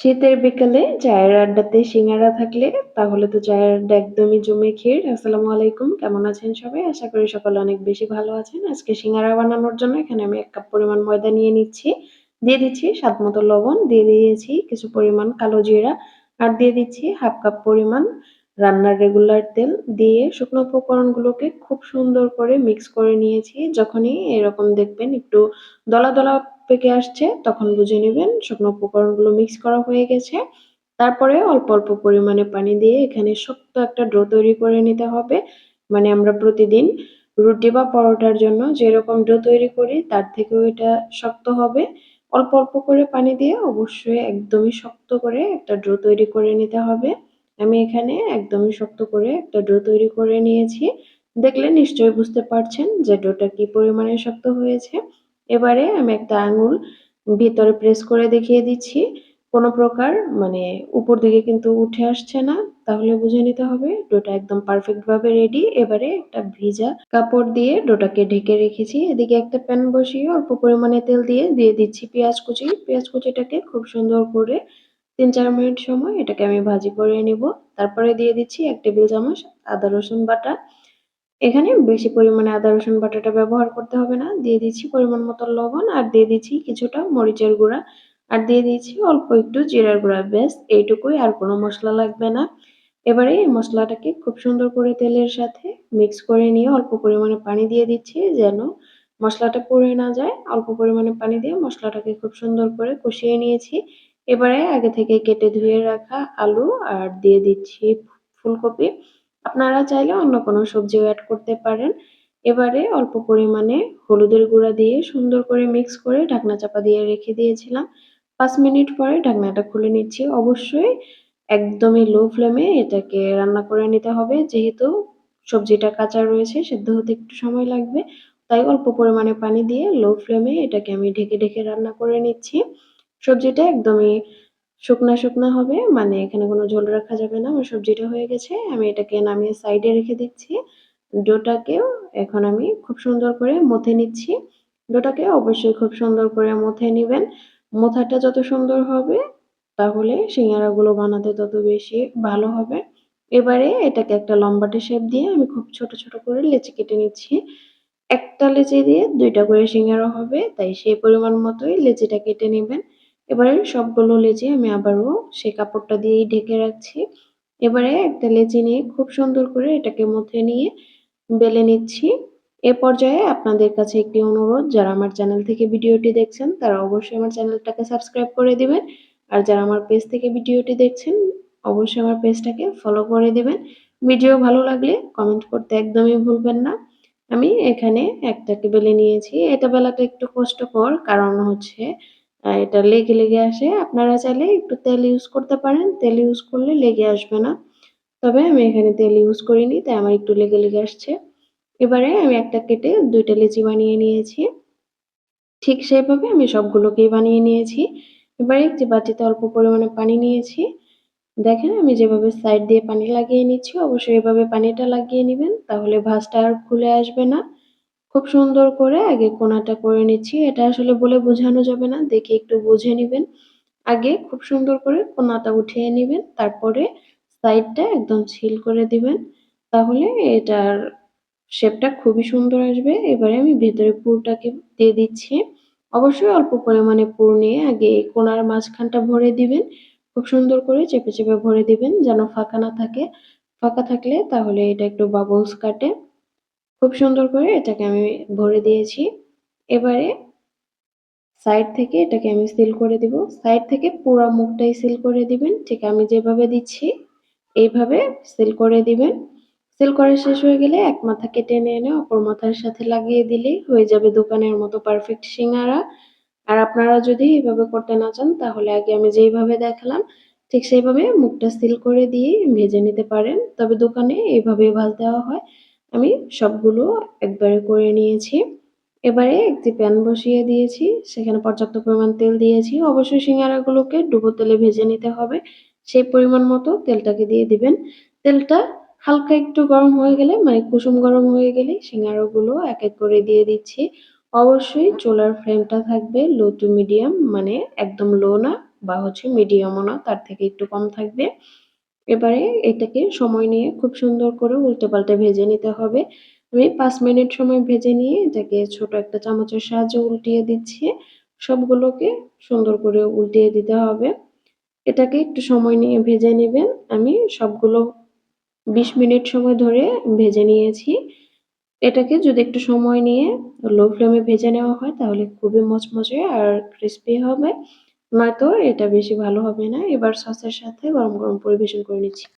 শীতের বিকালে চায়ের আড্ডাতে সিঙ্গারা থাকলে তাহলে তো চায়ের আড্ডা একদমই জমে ক্ষীর। আসসালামু আলাইকুম, কেমন আছেন সবাই? আশা করি সকলে অনেক বেশি ভালো আছেন। আজকে সিঙ্গারা বানানোর জন্য এখানে আমি এক কাপ পরিমাণ ময়দা নিয়ে নিচ্ছি। দিয়ে দিচ্ছি স্বাদ মতো লবণ, দিয়ে দিয়েছি কিছু পরিমাণ কালো জিরা, আর দিয়ে দিচ্ছি হাফ কাপ পরিমাণ রান্নার রেগুলার তেল দিয়ে শুকনো উপকরণগুলোকে খুব সুন্দর করে মিক্স করে নিয়েছি। যখনই এরকম দেখবেন একটু দলা দলা পেকে আসছে, তখন বুঝে নেবেন শুকনো উপকরণগুলো মিক্স করা হয়ে গেছে। তারপরে অল্প অল্প পরিমাণে পানি দিয়ে এখানে শক্ত একটা ডো তৈরি করে নিতে হবে। মানে আমরা প্রতিদিন রুটি বা পরোটার জন্য যেরকম ডো তৈরি করি, তার থেকেও এটা শক্ত হবে। অল্প অল্প করে পানি দিয়ে অবশ্যই একদমই শক্ত করে একটা ডো তৈরি করে নিতে হবে। আমি এখানে একদমই শক্ত করে একটা ডো তৈরি করে নিয়েছি। দেখলে নিশ্চয়ই বুঝতে পারছেন যে ডোটা কি পরিমাণে শক্ত হয়েছে। এবারে আমি একটা আঙুল ভিতরে প্রেস করে দেখিয়ে দিচ্ছি। কোনো প্রকার মানে উপর দিকে কিন্তু উঠে আসছে না। তাহলে বুঝে নিতে হবে ডোটা একদম পারফেক্ট ভাবে রেডি এবারে একটা ভিজা কাপড় দিয়ে ডোটাকে ঢেকে রেখেছি। এদিকে একটা প্যান বসিয়ে অল্প পরিমাণে তেল দিয়ে দিয়ে দিচ্ছি পেঁয়াজ কুচি। পেঁয়াজ কুচিটাকে খুব সুন্দর করে তিন চার মিনিট সময় এটাকে আমি ভাজি করে নিব। তারপরে দিয়ে দিচ্ছি এক টেবিল চামচ আদা, রসুন বাটা। এখানে বেশি পরিমাণে আদা, রসুন বাটাটা ব্যবহার করতে হবে না। দিয়ে দিচ্ছি পরিমাণ মতো লবণ আর দিয়ে দিচ্ছি কিছুটা মরিচের গুঁড়া। আর দিয়ে দিচ্ছি অল্প একটু জিরার গুঁড়া। ব্যাস, এইটুকুই আর কোনো মশলা লাগবে না। এবারে এই মশলাটাকে খুব সুন্দর করে তেলের সাথে মিক্স করে নিয়ে অল্প পরিমাণে পানি দিয়ে দিচ্ছি যেন মশলাটা পুড়ে না যায়। অল্প পরিমাণে পানি দিয়ে মশলাটাকে খুব সুন্দর করে কষিয়ে নিয়েছি। এবারে আগে থেকে কেটে ধুয়ে রাখা আলু আর দিয়ে দিচ্ছি ফুলকপি। আপনারা চাইলে অন্য কোনো সবজিও অ্যাড করতে পারেন। এবারে অল্প পরিমাণে হলুদের গুঁড়া দিয়ে সুন্দর করে মিক্স করে ঢাকনা চাপা দিয়ে রেখে দিয়েছিলাম। পাঁচ মিনিট পরে ঢাকনাটা খুলে নিচ্ছি। অবশ্যই একদমই লো ফ্লেমে এটাকে রান্না করে নিতে হবে। যেহেতু সবজিটা কাঁচা রয়েছে, সেদ্ধ হতে একটু সময় লাগবে। তাই অল্প পরিমাণে পানি দিয়ে লো ফ্লেমে এটাকে আমি ঢেকে ঢেকে রান্না করে নিচ্ছি। সবজিটা একদমই শুকনা শুকনা হবে মানে এখানে কোনো ঝোল রাখা যাবে না, আমার সবজিটা হয়ে গেছে। আমি এটাকে নামিয়ে সাইডে রেখে দিচ্ছি। ডোটাকেও এখন আমি খুব সুন্দর করে মথে নিচ্ছি। ডোটাকে অবশ্যই খুব সুন্দর করে মথে নেবেন। মোথাটা যত সুন্দর হবে, তাহলে সিঙ্গারাগুলো বানাতে তত বেশি ভালো হবে। এবারে এটাকে একটা লম্বাটে শেপ দিয়ে আমি খুব ছোট ছোট করে লেচি কেটে নিচ্ছি। একটা লেচি দিয়ে দুইটা করে সিঙ্গারা হবে, তাই সেই পরিমাণ মতোই লেচিটা কেটে নেবেন। এবারে সবগুলো লেচি আমি আবারও সেই কাপড়টা দিয়েই ঢেকে রাখছি। এবারে একটা লেচি নিয়ে খুব সুন্দর করে এটাকে মধ্যে নিয়ে বেলে নিচ্ছি। এ পর্যায়ে আপনাদের কাছে একটি অনুরোধ, যারা আমার চ্যানেল থেকে ভিডিওটি দেখছেন, তারা অবশ্যই আমার চ্যানেলটাকে সাবস্ক্রাইব করে দিবেন। আর যারা আমার পেজ থেকে ভিডিওটি দেখছেন, অবশ্যই আমার পেজটাকে ফলো করে দিবেন। ভিডিও ভালো লাগলে কমেন্ট করতে একদমই ভুলবেন না। আমি এখানে একটাকে বেলে নিয়েছি। এটা বেলাটা একটু কষ্টকর, কারণ হচ্ছে এটা লেগে লেগে আসে। আপনারা চাইলে একটু তেল ইউজ করতে পারেন। তেল ইউজ করলে লেগে আসবে না। তবে আমি এখানে তেল ইউজ করিনি, তাই আমার একটু লেগে লেগে আসছে। এবারে আমি একটা কেটে দুইটা লিচি বানিয়ে নিয়েছি। ঠিক সেইভাবে আমি সবগুলোকেই বানিয়ে নিয়েছি। এবারে একটি বাটিতে অল্প পরিমাণে পানি নিয়েছি। দেখেন, আমি যেভাবে সাইড দিয়ে পানি লাগিয়ে নিচ্ছি, অবশ্যই এভাবে পানিটা লাগিয়ে নেবেন, তাহলে ভাজটা আর খুলে আসবে না। খুব সুন্দর করে আগে কোনাটা করে নিচ্ছি। এটা আসলে বলে বোঝানো যাবে না, দেখে একটু বুঝে নেবেন। আগে খুব সুন্দর করে কোনাটা উঠিয়ে নেবেন, তারপরে সাইডটা একদম ছিল করে দিবেন। তাহলে এটার শেপটা খুবই সুন্দর আসবে। এবারে আমি ভেতরে পুরটাকে দিয়ে দিচ্ছি। অবশ্যই অল্প পরিমাণে পুর নিয়ে আগে কোনার মাঝখানটা ভরে দিবেন। খুব সুন্দর করে চেপে চেপে ভরে দিবেন যেন ফাঁকা না থাকে। ফাঁকা থাকলে তাহলে এটা একটু বাবলস কাটে। খুব সুন্দর করে এটাকে আমি ভরে দিয়েছি। এবারে সাইড থেকে এটাকে আমি সিল করে দিব। সাইড থেকে পুরো মুখটাই সিল করে দিবেন। ঠিক আমি যেভাবে দিচ্ছি, এইভাবে সিল করে দিবেন। সিল করা শেষ হয়ে গেলে এক মাথা কেটে নিয়ে এনে অপর মাথার সাথে লাগিয়ে দিলেই হয়ে যাবে দোকানের মতো পারফেক্ট সিঙ্গারা। আর আপনারা যদি এইভাবে করতে না চান, তাহলে আগে আমি যেইভাবে দেখালাম, ঠিক সেইভাবে মুখটা সিল করে দিয়ে ভেজে নিতে পারেন। তবে দোকানে এইভাবে ভাজ দেওয়া হয়। আমি সবগুলো একবারে করে নিয়েছি। এবারে একটি প্যান বসিয়ে দিয়েছি, সেখানে পর্যাপ্ত পরিমাণ তেল দিয়েছি। অবশ্যই সিঙ্গারাগুলোকে ডুবো তেলে ভেজে নিতে হবে। সেই পরিমাণ মতো তেলটাকে দিয়ে দিবেন। তেলটা হালকা একটু গরম হয়ে গেলে মানে কুসুম গরম হয়ে গেলে সিঙ্গারাগুলো এক এক করে দিয়ে দিচ্ছি। অবশ্যই চুলার ফ্লেমটা থাকবে লো টু মিডিয়াম মানে একদম লো না, বা হচ্ছে মিডিয়ামও না, তার থেকে একটু কম থাকবে। এবারে এটাকে সময় নিয়ে খুব সুন্দর করে উল্টে পাল্টে ভেজে নিতে হবে। আমি পাঁচ মিনিট সময় ভেজে নিয়ে এটাকে ছোট একটা চামচের সাহায্যে উল্টিয়ে দিচ্ছি। সবগুলোকে সুন্দর করে উল্টিয়ে দিতে হবে। এটাকে একটু সময় নিয়ে ভেজে নেবেন। আমি সবগুলো বিশ মিনিট সময় ধরে ভেজে নিয়েছি। এটাকে যদি একটু সময় নিয়ে লো ফ্লেমে ভেজে নেওয়া হয় তাহলে খুবই মচমচে আর ক্রিস্পি হবে। নয়তো এটা বেশি ভালো হবে না। এবার সসের সাথে গরম গরম পরিবেশন করে নিচ্ছি।